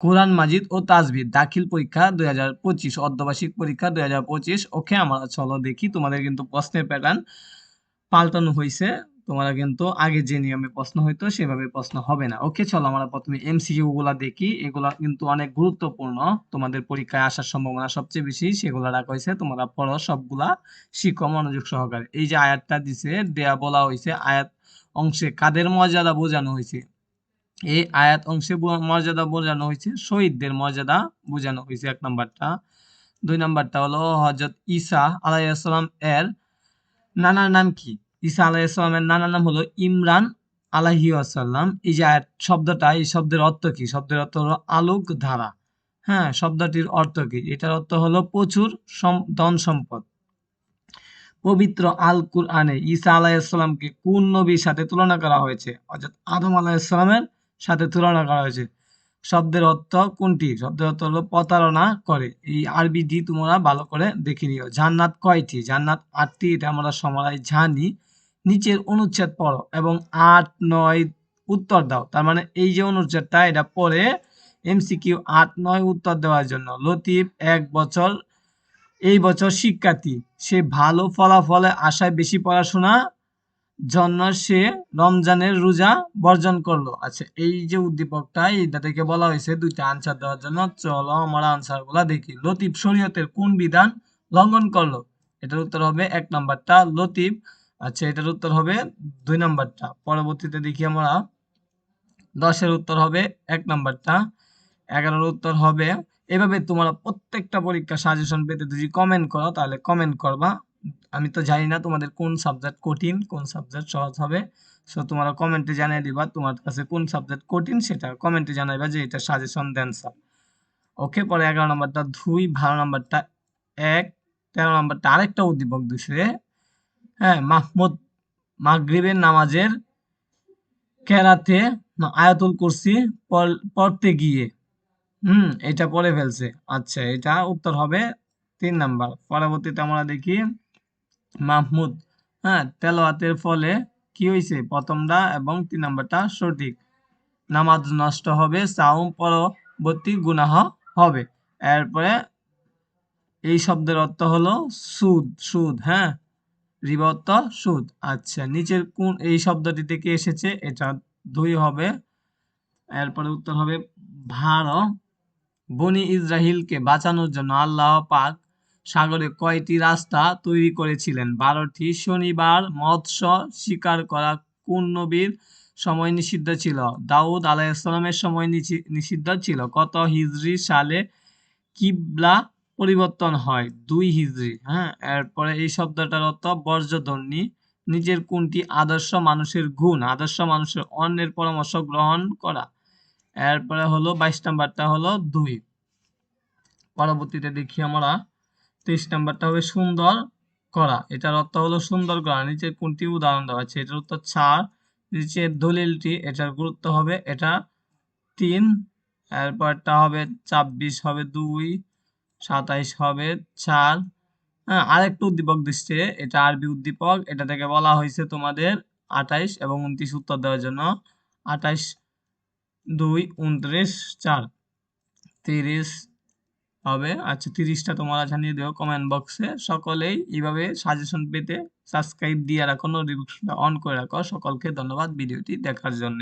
কোরআন মাজিদ ও তাজবিদ, দাখিল পরীক্ষা দুই হাজার পঁচিশ, অর্ধবার্ষিক পরীক্ষা দুই হাজার পঁচিশ। ওকে, আমরা চলো দেখি, তোমাদের কিন্তু প্রশ্নের প্যাটার্ন পাল্টানো হয়েছে। তোমরা কিন্তু আগে যে নিয়মে প্রশ্ন হইতো, সেভাবে প্রশ্ন হবে না। ওকে, চলো আমরা প্রথমে এমসিকিউ গুলা দেখি। এগুলা কিন্তু অনেক গুরুত্বপূর্ণ। তোমাদের পরীক্ষায় আসার সম্ভাবনা সবচেয়ে বেশি, সেগুলা রাখা হয়েছে। তোমরা পড়ো সবগুলা। শিখো মনোযোগ সহকারে। এই যে আয়াতটা দিছে, দেয়া বলা হয়েছে, আয়াত অংশে কাদের মর্যাদা বোঝানো হয়েছে? এই আয়াত অংশে মর্যাদা বোঝানো হয়েছে, শহীদদের মর্যাদা বোঝানো হয়েছে এক নাম্বারটা। দুই নাম্বারটা হলো হজরত ঈসা আলাইসালাম এর নানার নাম কি? ঈসা আলাইসালামের নানার নাম হলো ইমরান আলাহি আসাল্লাম এই যে আয়াত শব্দটা, এই শব্দের অর্থ কি? শব্দের অর্থ হলো আলোক ধারা। হ্যাঁ শব্দটির অর্থ কি? এটার অর্থ হলো প্রচুর ধন সম্পদ। পবিত্র আল কুরআনে ঈসা আলাইসাল্লামকে কোন নবীর সাথে তুলনা করা হয়েছে? অর্থাৎ আদম আলাইসাল্লামের সাথে তুলনা করা হয়েছে। শব্দের অর্থ কোনটি? শব্দের অর্থ হলো প্রতারণা করে। এই আরবি আরবিটি তোমরা ভালো করে দেখে নিও। জান্নাত কয়টি? জান্নাত আটটি, এটা আমরা সমালাই জানি। নিচের অনুচ্ছেদ পড়ো এবং আট, নয় উত্তর দাও। তার মানে এই যে অনুচ্ছেদটা, এটা পড়ে এমসিকিউ আট, নয় উত্তর দেওয়ার জন্য। লতিফ, এক বছর, এই বছর শিক্ষার্থী। সে ভালো ফলাফলে আশায় বেশি পড়াশোনা জন্য সে রমজানের রোজা বর্জন করল। আচ্ছা এই যে উদ্দীপকটা, এইটা থেকে বলা হয়েছে, দুইটা আনসার দেওয়ার জন্য চলো আমরা আনসারগুলা দেখি। লতিফ শরীয়তের কোন বিধান লঙ্ঘন করল? এটার উত্তর হবে এক নাম্বারটা লতিফ। আচ্ছা এটার উত্তর হবে দুই নাম্বারটা। পরবর্তীতে দেখি আমরা। দশের উত্তর হবে এক নাম্বারটা। এগারোর উত্তর হবে, এভাবে তোমরা প্রত্যেকটা পরীক্ষা সাজেশন পেতে যদি কমেন্ট করো, তাহলে কমেন্ট করবা। আমি তো জানি না তোমাদের কোন সাবজেক্ট কঠিন, কোন সাবজেক্ট সহজ হবে। সো তোমরা কমেন্টে জানিয়ে দিবা তোমার কাছে কোন সাবজেক্ট কঠিন সেটা কমেন্টে জানাইবা যে এটা সাজেশন দেন স্যার ওকে পরে এগারো নম্বরটা দুই, বারো নম্বরটা এক, তেরো নম্বরটা আরেকটা উদ্দীপক দিছে। হ্যাঁ মাহমুদ মাগরিবের নামাজের কেরাতে আয়াতুল কুরসি পড়তে গিয়ে। হুম, এটা পড়ে ফেলছে। আচ্ছা এটা উত্তর হবে তিন নাম্বার। পরবর্তীতে আমরা দেখি মাহমুদ। হ্যাঁ তেলাওয়াতের ফলে কি হয়েছে প্রথমটা এবং তিন নাম্বারটা সঠিক। নামাজ নষ্ট হবে সাউম পরবর্তী গুনাহ হবে। এরপরে এই শব্দের অর্থ হলো সুদ সুদ হ্যাঁ? রিবা সুদ। আচ্ছা নিচের কোন এই শব্দটি থেকে এসেছে? এটা দুই হবে। এরপরে উত্তর হবে ভার বনি ইসরাহিলকে বাঁচানোর জন্য আল্লাহ পাক সাগরে কয়টি রাস্তা তৈরি করেছিলেন? বারোটি। শনিবার মৎস্য শিকার করা কোন নবীর সময় নিষিদ্ধ ছিল? দাউদ আলাইসালামের সময় নিষি- নিষিদ্ধ ছিল। কত হিজরি সালে কিবলা পরিবর্তন হয়? দুই হিজরি। হ্যাঁ এরপরে এই শব্দটার অর্থ বর্জ্যধ্বনি। নিজের কোনটি আদর্শ মানুষের গুণ? আদর্শ মানুষের অন্যের পরামর্শ গ্রহণ করা। এরপরে হলো বাইশ নাম্বারটা হলো দুই। পরবর্তীতে দেখি আমরা তেইশ নাম্বারটা হবে সুন্দর করা। এটার অর্থ হলো সুন্দর করা। নিচের কোনটি উদাহরণ দেওয়া আছে? এটার উত্তর চার নিচের দলিলটি, এটার গুরুত্ব হবে এটা তিন, এরপরটা হবে ছাব্বিশ, হবে দুই, সাতাইশ হবে চার। হ্যাঁ আরেকটা উদ্দীপক দিচ্ছে, এটা আরবি উদ্দীপক। এটা থেকে বলা হয়েছে তোমাদের আঠাইশ এবং উনত্রিশ উত্তর দেওয়ার জন্য। আঠাইশ, দুই, উনত্রিশ, চার, তিরিশ হবে। আচ্ছা তিরিশটা তোমরা জানিয়ে দিও কমেন্ট বক্সে সকলেই এইভাবে সাজেশন পেতে সাবস্ক্রাইব দিয়ে রাখো নোটিফিকেশনটা অন করে রাখো। সকলকে ধন্যবাদ ভিডিওটি দেখার জন্য।